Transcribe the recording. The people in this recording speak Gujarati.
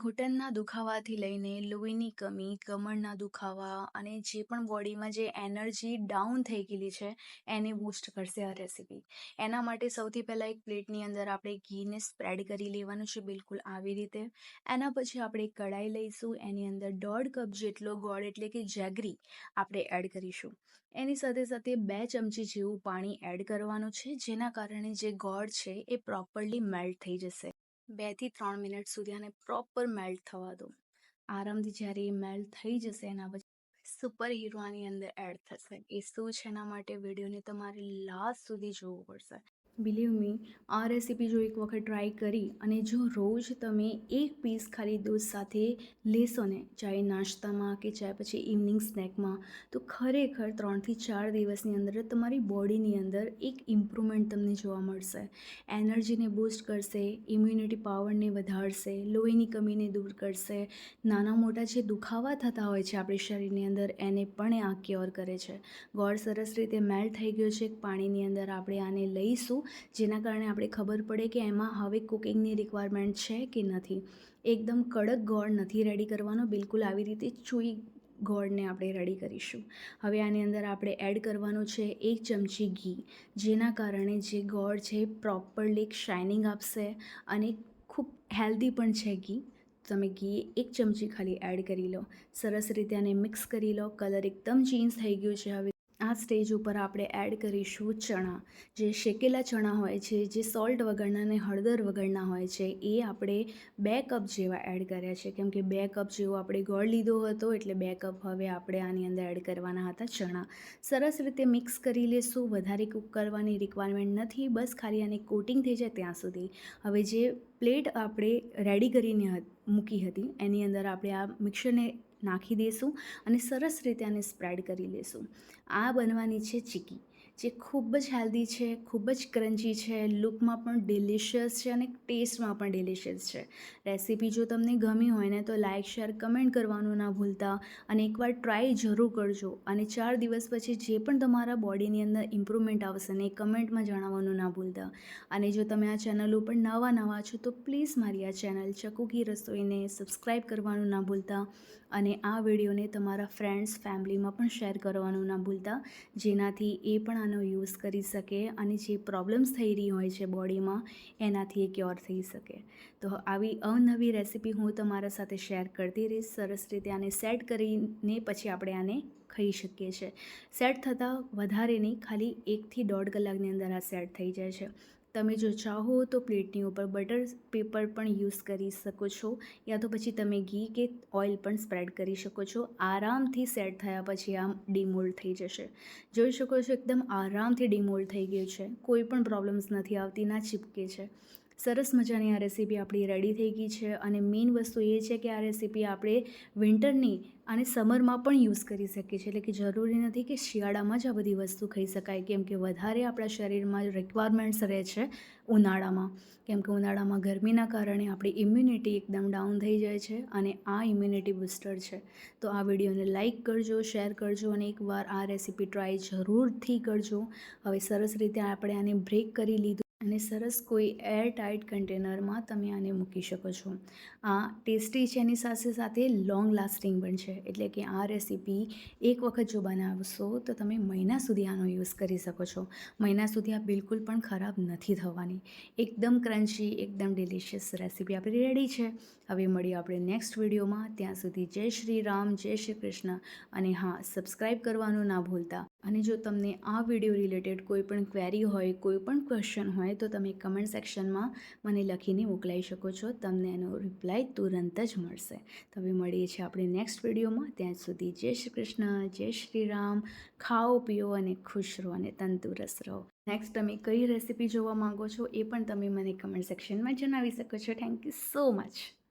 ઘૂંટણના દુખાવાથી લઈને લોહીની કમી કમરના દુખાવા અને જે પણ બોડીમાં જે એનર્જી ડાઉન થઈ ગયેલી છે, એને બૂસ્ટ કરશે આ રેસીપી. એના માટે સૌથી પહેલાં એક પ્લેટની અંદર આપણે ઘીને સ્પ્રેડ કરી લેવાનું છે બિલકુલ આવી રીતે. એના પછી આપણે કઢાઈ લઈશું, એની અંદર દોઢ કપ જેટલો ગોળ એટલે કે જેગરી આપણે એડ કરીશું. એની સાથે સાથે બે ચમચી જેવું પાણી એડ કરવાનું છે, જેના કારણે જે ગોળ છે એ પ્રોપરલી મેલ્ટ થઈ જશે. બેથી ત્રણ મિનિટ સુધી આને પ્રોપર મેલ્ટ થવા દો. આરામથી જ્યારે એ મેલ્ટ થઈ જશે એના પછી સુપર હીરો આની અંદર એડ થશે. એ શું છે એના માટે વિડીયોને તમારે લાસ્ટ સુધી જોવું પડશે. બિલીવ મી આ રેસીપી જો એક વખત ટ્રાય કરી અને જો રોજ તમે એક પીસ ખાલી દૂધ સાથે લેશો ને, ચાહે નાસ્તામાં કે ચાહે પછી ઇવનિંગ સ્નેકમાં તો ખરેખર ત્રણથી ચાર દિવસની અંદર તમારી બોડીની અંદર એક ઇમ્પ્રુવમેન્ટ તમને જોવા મળશે. એનર્જીને બૂસ્ટ કરશે ઇમ્યુનિટી પાવરને વધારશે લોહીની કમીને દૂર કરશે. નાના મોટા જે દુખાવા થતા હોય છે આપણી શરીરની અંદર, એને પણ આ ક્યોર કરે છે. ગોળ સરસ રીતે મેલ્ટ થઈ ગયો છે, પાણીની અંદર આપણે આને લઈશું. જેના કારણે આપણે ખબર પડે કે એમાં હવે કુકિંગની રિક્વાયરમેન્ટ છે કે નથી. એકદમ કડક ગોળ નથી રેડી કરવાનો, બિલકુલ આવી રીતે ચૂઈ ગોળને આપણે રેડી કરીશું. હવે આની અંદર આપણે એડ કરવાનું છે એક ચમચી ઘી, જેના કારણે જે ગોળ છે પ્રોપરલી શાઇનિંગ આપશે અને ખૂબ હેલ્ધી પણ છે ઘી. તમે ઘી એક ચમચી ખાલી એડ કરી લો. સરસ રીતે આને મિક્સ કરી લો. કલર એકદમ ચેન્જ થઈ ગયું છે. હવે આ સ્ટેજ ઉપર આપણે એડ કરીશું ચણા. જે શેકેલા ચણા હોય છે, જે સોલ્ટ વગરના અને હળદર વગરના હોય છે, એ આપણે બે કપ જેવા એડ કર્યા છે. કેમ કે બે કપ જેવો આપણે ગોળ લીધો હતો, એટલે બે કપ હવે આપણે આની અંદર એડ કરવાના હતા ચણા. સરસ રીતે મિક્સ કરી લેશું. વધારે કૂક કરવાની રિક્વાયરમેન્ટ નથી. બસ ખાલી આને કોટિંગ થઈ જાય ત્યાં સુધી. હવે જે પ્લેટ આપણે રેડી કરીને મૂકી હતી, એની અંદર આપણે આ મિક્સરને નાખી દઈશું અને સરસ રીતે આને સ્પ્રેડ કરી લઈશું આ બનવાની છે ચીકી. જે ખૂબ જ હેલ્ધી છે, ખૂબ જ ક્રન્ચી છે લુકમાં પણ ડિલિશિયસ છે અને ટેસ્ટમાં પણ ડિલિશિયસ છે. રેસીપી જો તમને ગમી હોય ને તો લાઇક શેર કમેન્ટ કરવાનું ના ભૂલતા અને એકવાર ટ્રાય જરૂર કરજો અને ચાર દિવસ પછી જે પણ તમારા બોડીની અંદર ઇમ્પ્રુવમેન્ટ આવશે ને એ કમેન્ટમાં જણાવવાનું ના ભૂલતા. અને જો તમે આ ચેનલ ઉપર નવા નવા છો તો પ્લીઝ મારી આ ચેનલ ચકુકી રસોઈને સબસ્ક્રાઈબ કરવાનું ના ભૂલતા અને આ વિડીયોને તમારા ફ્રેન્ડ્સ ફેમિલીમાં પણ શેર કરવાનું ના ભૂલતા. જેનાથી એ પણ આનો યુઝ કરી શકે અને જે પ્રોબ્લેમ્સ થઈ રહી હોય છે બોડીમાં, એનાથી એ ક્યોર થઈ શકે. તો આવી અવનવી રેસીપી હું તમારા સાથે શેર કરતી રહીશ. સરસ રીતે આને સેટ કરીને પછી આપણે આને ખાઈ શકીએ છીએ. સેટ થતાં વધારે નહીં, ખાલી એકથી દોઢ કલાકની અંદર આ સેટ થઈ જાય છે. તમે જો ચાહો તો પ્લેટની ઉપર બટર પેપર પણ યુઝ કરી શકો છો યા તો પછી તમે ઘી કે ઓઇલ પણ સ્પ્રેડ કરી શકો છો. આરામથી સેટ થયા પછી આમ ડીમોલ્ડ થઈ જશે. જોઈ શકો છો એકદમ આરામથી ડીમોલ્ડ થઈ ગયું છે. કોઈ પણ પ્રોબ્લેમ્સ નથી આવતી, ના ચીપકે છે. સરસ મજાની આ રેસીપી આપણી રેડી થઈ ગઈ છે અને મેઇન વસ્તુ એ છે કે આ રેસીપી આપણે વિન્ટરની અને સમરમાં પણ યુઝ કરી શકીએ છીએ. એટલે કે જરૂરી નથી કે શિયાળામાં જ આ બધી વસ્તુ ખાઈ શકાય. કેમ કે વધારે આપણા શરીરમાં રિક્વાયરમેન્ટ્સ રહે છે ઉનાળામાં. કેમ કે ઉનાળામાં ગરમીના કારણે આપણી ઇમ્યુનિટી એકદમ ડાઉન થઈ જાય છે અને આ ઇમ્યુનિટી બુસ્ટર છે. તો આ વિડીયોને લાઇક કરજો શેર કરજો અને એકવાર આ રેસીપી ટ્રાય જરૂરથી કરજો. હવે સરસ રીતે આપણે આને બ્રેક કરી લીધું અને સરસ કોઈ એર ટાઇટ કન્ટેનરમાં તમે આને મૂકી શકો છો. આ ટેસ્ટી છે એની સાથે સાથે લોંગ લાસ્ટિંગ પણ છે. એટલે કે આ રેસીપી એક વખત જો બનાવશો તો તમે મહિના સુધી આનો યુઝ કરી શકો છો. મહિના સુધી આ બિલકુલ પણ ખરાબ નથી થવાની. એકદમ ક્રન્ચી એકદમ ડિલિશિયસ રેસીપી આપણી રેડી છે. હવે મળીએ આપણે નેક્સ્ટ વિડીયોમાં ત્યાં સુધી જય શ્રી રામ, જય શ્રી કૃષ્ણ. અને હા સબસ્ક્રાઈબ કરવાનું ના ભૂલતા. અને જો તમને આ વીડિયો રિલેટેડ કોઈ પણ ક્વેરી હોય, કોઈ પણ ક્વેશ્ચન હોય, તો તમે કમેન્ટ સેક્શનમાં મને લખીને મોકલાવી શકો છો. તમને એનો રિપ્લાય તુરંત જ મળશે. તો હવે મળીએ છીએ આપણે નેક્સ્ટ વિડીયોમાં. ત્યાં સુધી જય શ્રી કૃષ્ણ, જય શ્રી રામ. ખાઓ, પીઓ અને ખુશ રહો અને તંદુરસ્ત રહો. નેક્સ્ટ તમે કઈ રેસીપી જોવા માંગો છો એ પણ તમે મને કમેન્ટ સેક્શનમાં જણાવી શકો છો. Thank you so much